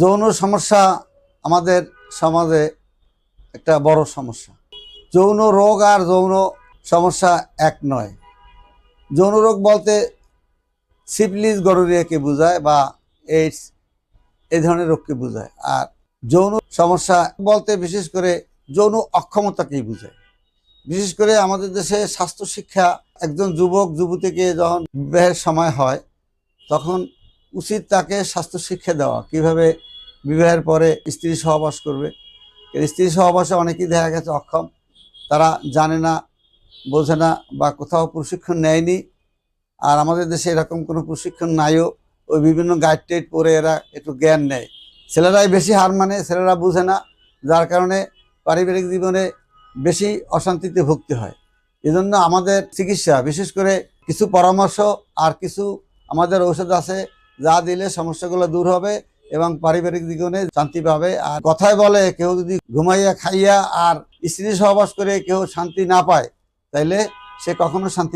যৌন সমস্যা আমাদের সমাজে একটা বড় সমস্যা। যৌন রোগ আর যৌন সমস্যা এক নয়। যৌন রোগ বলতে সিপলিস গরুরিয়াকে বোঝায় বা এইডস, এই ধরনের রোগকে বোঝায়। আর যৌন সমস্যা বলতে বিশেষ করে যৌন অক্ষমতাকেই বোঝায়। বিশেষ করে আমাদের দেশে স্বাস্থ্য শিক্ষা একজন যুবক, যুবতীকে যখন বিবাহের সময় হয়, তখন উচিত তাকে স্বাস্থ্য শিক্ষা দেওয়া। কীভাবে বিবাহের পরে স্ত্রী সহবাস করবে? স্ত্রী সহবাসে অনেকেই দেখা গেছে অক্ষম। তারা জানে না, বোঝে না বা কোথাও প্রশিক্ষণ নেয়নি। আর আমাদের দেশে এরকম কোনো প্রশিক্ষণ নাইও। ওই বিভিন্ন গাইড টাইড পরে এরা একটু জ্ঞান নেয়। ছেলেরাই বেশি হার মানে ছেলেরা বুঝে না, যার কারণে পারিবারিক জীবনে বেশি অশান্তিতে ভুগতে হয়। এজন্য আমাদের চিকিৎসা, বিশেষ করে কিছু পরামর্শ আর কিছু আমাদের ঔষধ আছে যা দিলে সমস্যাগুলো দূর হবে এবং পারিবারিক জীবনে শান্তি পাবে। আর কথায় বলে কেউ যদি ঘুমাইয়া, খাইয়া আর স্ত্রী সহবাস করে কেউ শান্তি না পায়, তাইলে সে কখনো শান্তি